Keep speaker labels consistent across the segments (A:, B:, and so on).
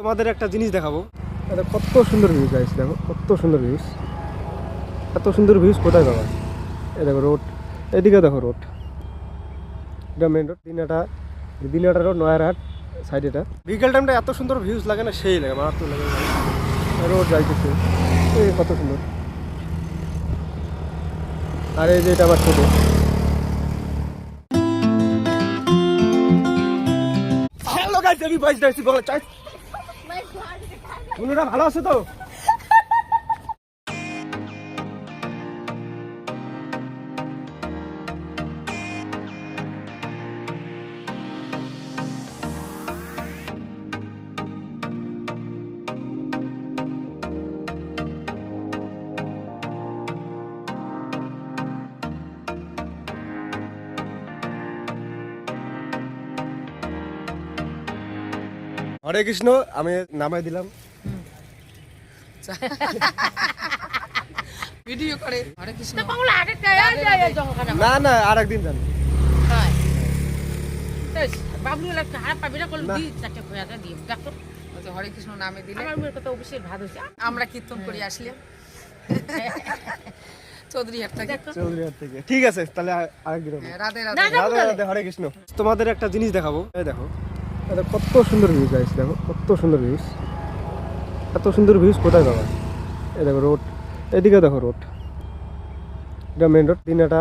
A: তোমাদের একটা জিনিস দেখাবো। কত সুন্দর ভিউজ গাইস দেখো, কত সুন্দর ভিউজ এত সুন্দর ভিউজ কোথায় পাবা? এই দেখো রোড এদিকে দেখো রোড এটা main road Dinhata Dinhata road Nayarhat side এটা। বিকেল টাইমটা এত সুন্দর ভিউজ লাগে না, সেই লাগে, মারাত্মক লাগে। রোড যাইতেছে। এই কত সুন্দর। আর এই যে এটা আবার ছোটো। হ্যালো গাইস আমি বাইস ডাইছি বলে, চাই। বন্ধুরা ভালো আছে তো? হরে কৃষ্ণ আমি নামাই দিলাম।
B: ভিডিও করে। হরে কৃষ্ণ।
A: না না আর একদিন জানি
C: বাবলু একটা হারা পাবি না করলে
A: না।
C: চারটে খোয়াটা দিয়ে দেখো।
B: হরে কৃষ্ণ নামে দিলে।
C: আমার মেয়ের কথা অবশ্যই ভাত হয়েছে
B: আমরা কীর্তন করে আসলে। চৌধুরী থেকে।
A: চৌধুরীহাট থেকে। ঠিক আছে তাহলে আরেকদিন।
B: হ্যাঁ, রাধে রাধে।
A: হরে কৃষ্ণ। তোমাদের একটা জিনিস দেখাবো। দেখো। কত সুন্দর ভিউজ গাইস দেখো, কত সুন্দর ভিউজ এত সুন্দর ভিউজ কোথায় পাবা? এই দেখো রোড এদিকে দেখো রোড এটা main road Dinhata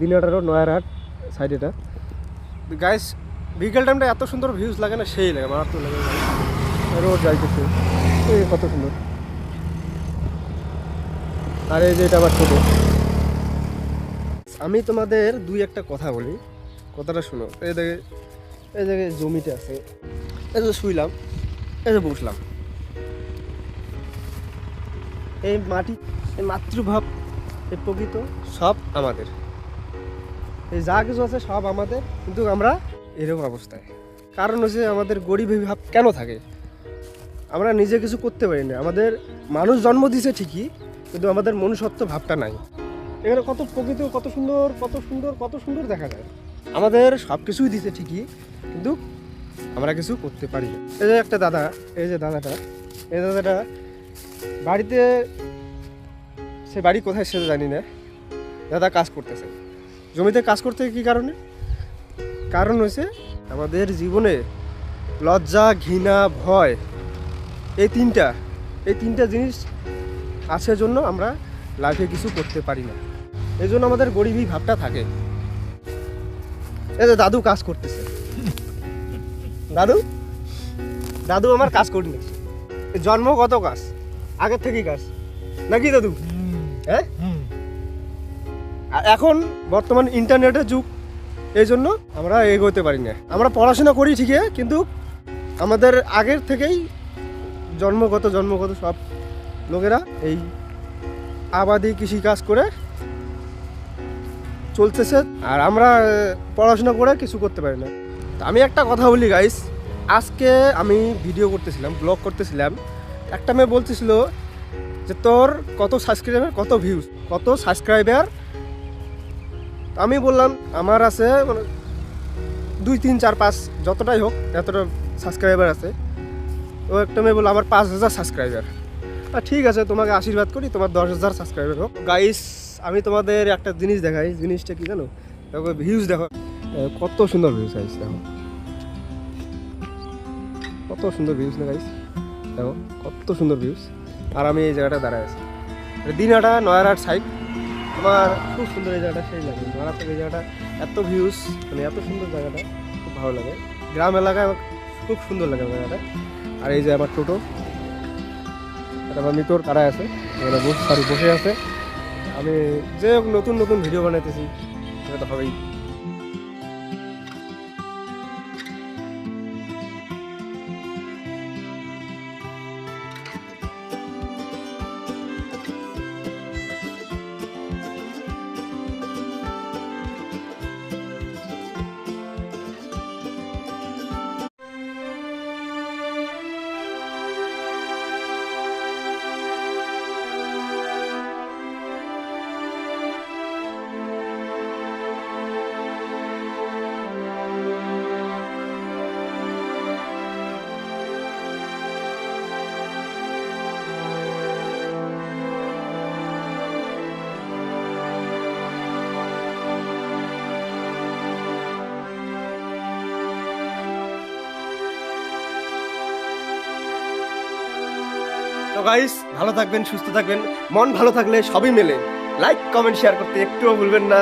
A: Dinhata road Nayarhat side এটা। গাইস বিকেল টাইমটা এত সুন্দর ভিউজ লাগে না, সেই লাগে, মারাত্মক লাগে। রোড যাইতেছে। এই কত সুন্দর। আর এই যে এটা আবার ছোটো। আমি তোমাদের দুই একটা কথা বলি। কথাটা শোনো। এই দেখে এই জায়গায় জমিতে আছে, এই যে শুইলাম, এই যে বসলাম। এই মাটি, এই মাতৃভাব, এই প্রকৃত, সব আমাদের। এই যা কিছু আছে সব আমাদের, কিন্তু আমরা এরকম অবস্থায়। কারণ হচ্ছে আমাদের গরিব ভাব কেন থাকে? আমরা নিজে কিছু করতে পারি না। আমাদের মানুষ জন্ম দিছে ঠিকই, কিন্তু আমাদের মনুষ্যত্ব ভাবটা নাই। এখানে কত প্রকৃত কত সুন্দর কত সুন্দর কত সুন্দর দেখা যায়। আমাদের সব কিছুই দিছে ঠিকই, কিন্তু আমরা কিছু করতে পারি এই যে একটা দাদা, এই যে দাদাটা, এই দাদাটা বাড়িতে, সে বাড়ি কোথায় সে জানি না। দাদা কাজ করতেছে। জমিতে কাজ করতে কি কারণে? কারণ হয়েছে আমাদের জীবনে লজ্জা, ঘৃণা, ভয়, এই তিনটা এই তিনটা জিনিস আছে জন্য আমরা লাইফে কিছু করতে পারি না। এই জন্য আমাদের গরিবী ভাবটা থাকে। এই যে দাদু কাজ করতেছে। দাদু? দাদু আমার কাজ করে নিচ্ছে জন্মগত কাজ? আগের থেকেই কাজ। নাকি দাদু? হ্যাঁ? আর এখন বর্তমান ইন্টারনেটের যুগ এই জন্য আমরা এগোতে পারি না। আমরা পড়াশোনা করি ঠিকই কিন্তু আমাদের আগের থেকেই জন্মগত জন্মগত সব লোকেরা এই আবাদি কৃষিকাজ করে চলতেছে আর আমরা পড়াশোনা করে কিছু করতে পারি না। তা আমি একটা কথা বলি গাইস আজকে আমি ভিডিও করতেছিলাম ব্লগ করতেছিলাম। একটা মেয়ে বলতেছিল যে, তোর কত সাবস্ক্রাইবার কত ভিউজ কত সাবস্ক্রাইবার আমি বললাম, আমার আছে মানে দুই, তিন, চার, পাঁচ, যতটাই হোক, এতটা সাবস্ক্রাইবার আছে। ও একটা মেয়ে বলল, আমার পাঁচ হাজার সাবস্ক্রাইবার ঠিক আছে, তোমাকে আশীর্বাদ করি, তোমার দশ হাজার সাবস্ক্রাইবার হোক। গাইস আমি তোমাদের একটা জিনিস দেখাই, জিনিসটা কি জানো? দেখো ভিউজ দেখো। কত সুন্দর ভিউজ গাইস দেখো। কত সুন্দর ভিউজ না গাইস দেখো, কত সুন্দর ভিউজ আর আমি এই জায়গাটা দাঁড়ায় আছি। এটা দিনহাটা নয়ারহাট সাইড আমার খুব সুন্দর এই জায়গাটা, সেই লাগে। মারাত্মক এই জায়গাটা, এত ভিউজ মানে এত সুন্দর জায়গাটা, খুব ভালো লাগে। গ্রাম এলাকায় আমার খুব সুন্দর লাগে জায়গাটা। আর এই যে আমার টোটো, এটা আমার মিটোর কারায় আছে। বসে আছে। আমি যে নতুন নতুন ভিডিও বানাইতেছি সেটা তো হবেই। গাইস ভালো থাকবেন, সুস্থ থাকবেন, মন ভালো থাকলে সবই মেলে। লাইক কমেন্ট শেয়ার করতে একটুও ভুলবেন না।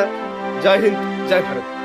A: জয় হিন্দ, জয় ভারত।